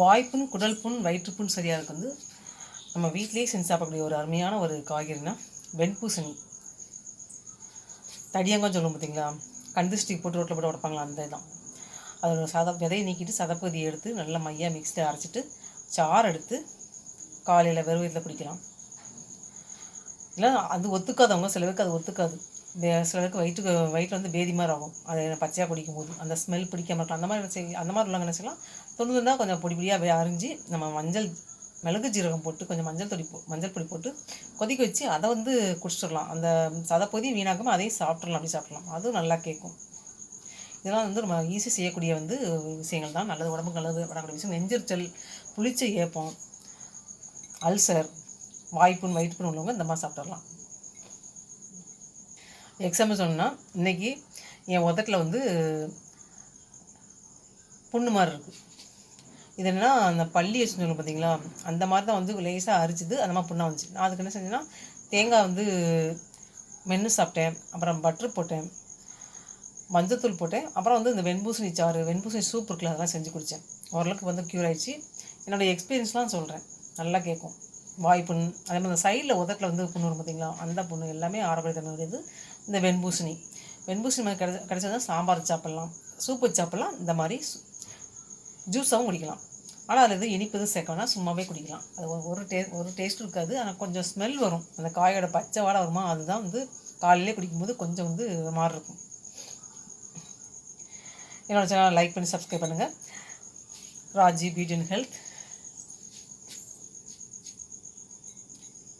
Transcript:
வாய்ப்புண் குடல் புண் வயிற்றுப்புண் சரியாக இருக்குது வந்து நம்ம வீட்டிலேயே செஞ்சு சாப்பிடக்கூடிய ஒரு அருமையான ஒரு காய்கறினா வெண்பூசணி. தடியங்கம் சொல்லுவோம் பார்த்தீங்களா? கந்திஷ்டி போட்டு ரோட்டில் போட்டு உடப்பாங்களா? அந்த இதான். அதோட சத விதையை நீக்கிட்டு சதப்பகுதியை எடுத்து நல்லா மையாக மிக்ஸ்டு அரைச்சிட்டு சாறு எடுத்து காலையில் வெறும் வயிற்றில் குடிக்கலாம். இல்லை அது ஒத்துக்காதவங்க சில பேருக்கு அது ஒத்துக்காது. சில பேருக்கு வயிற்றுக்கு வயிற்றில் வந்து பேதி மாதிரி ஆகும். அதை பச்சையாக குடிக்கும் போது அந்த ஸ்மெல் பிடிக்காம இருக்கும் அந்த மாதிரி செய் அந்த மாதிரி உள்ளவங்க என்ன செய்யலாம்? தொண்ணூறுனா கொஞ்சம் பொடி பொடியாக அரிஞ்சு நம்ம மஞ்சள் மிளகு ஜீரகம் போட்டு கொஞ்சம் மஞ்சள் தொடி போ மஞ்சள் பொடி போட்டு கொதிக்க வச்சு அதை வந்து குடிச்சிடலாம். அந்த சதப்பொதி வீணாக்காமல் அதையும் சாப்பிட்றலாம் அப்படி சாப்பிட்லாம். அதுவும் நல்லா கேட்கும். இதெல்லாம் வந்து நம்ம ஈஸி செய்யக்கூடிய வந்து விஷயங்கள் தான். நல்லது உடம்புக்கு நல்லது வரக்கூடிய விஷயம். நெஞ்சரிச்சல் புளிச்ச ஏப்பம் அல்சர் வாய்ப்புண் வயிற்றுப்புண் உள்ளவங்க இந்த மாதிரி சாப்பிட்றலாம் எக்ஸாம்பிள் சொன்னால் இன்னைக்கு என் உதட்டில் வந்து புண்ணு மாதிரி இருக்குது இது என்னென்னா அந்த பள்ளி வச்சு சொல்லுவோம் பார்த்தீங்களா அந்த மாதிரி தான் வந்து லேசாக அரிச்சிது அந்த மாதிரி புண்ணாக வந்துச்சு. நான் அதுக்கு என்ன செஞ்சேன்னா தேங்காய் வந்து மென்று சாப்பிட்டேன் அப்புறம் பட்ரு போட்டேன் மஞ்சத்தூள் போட்டேன் அப்புறம் வந்து இந்த வெண்பூசணி சாறு வெண்பூசணி சூப் இருக்குல்ல அதெல்லாம் செஞ்சு குடித்தேன் ஓரளவுக்கு வந்து க்யூர் ஆயிடுச்சு. என்னோடய எக்ஸ்பீரியன்ஸ்லாம் சொல்கிறேன் நல்லா கேட்கும் வாய்ப்புண் அதே மாதிரி அந்த சைடில் உதட்டில் வந்து புண்ணு வரும் பார்த்தீங்களா அந்த புண்ணு எல்லாமே ஆரோக்கிய தன்மையுடையது இந்த வெண்பூசணி. வெண்பூசணி மாதிரி கிடைச்ச கிடைச்சதுன்னா சாம்பார் சாப்பிட்லாம். சூப்பு சாப்பிட்லாம். இந்த மாதிரி ஜூஸாகவும் குடிக்கலாம். ஆனால் அதில் எதுவும் இனிப்பு எதுவும் சேர்க்கணும்னா சும்மாவே குடிக்கலாம். அது ஒரு- ஒரு டே ஒரு டேஸ்ட் இருக்காது. ஆனால் கொஞ்சம் ஸ்மெல் வரும். அந்த காயோட பச்சை வாடை வருமா? அதுதான் வந்து காலையிலே குடிக்கும்போது கொஞ்சம் வந்து ஒரு மாதிரி இருக்கும். என்னோட சேனல் லைக் பண்ணி சப்ஸ்கிரைப் பண்ணுங்கள் ராஜி பியூட்டி அண்ட் ஹெல்த்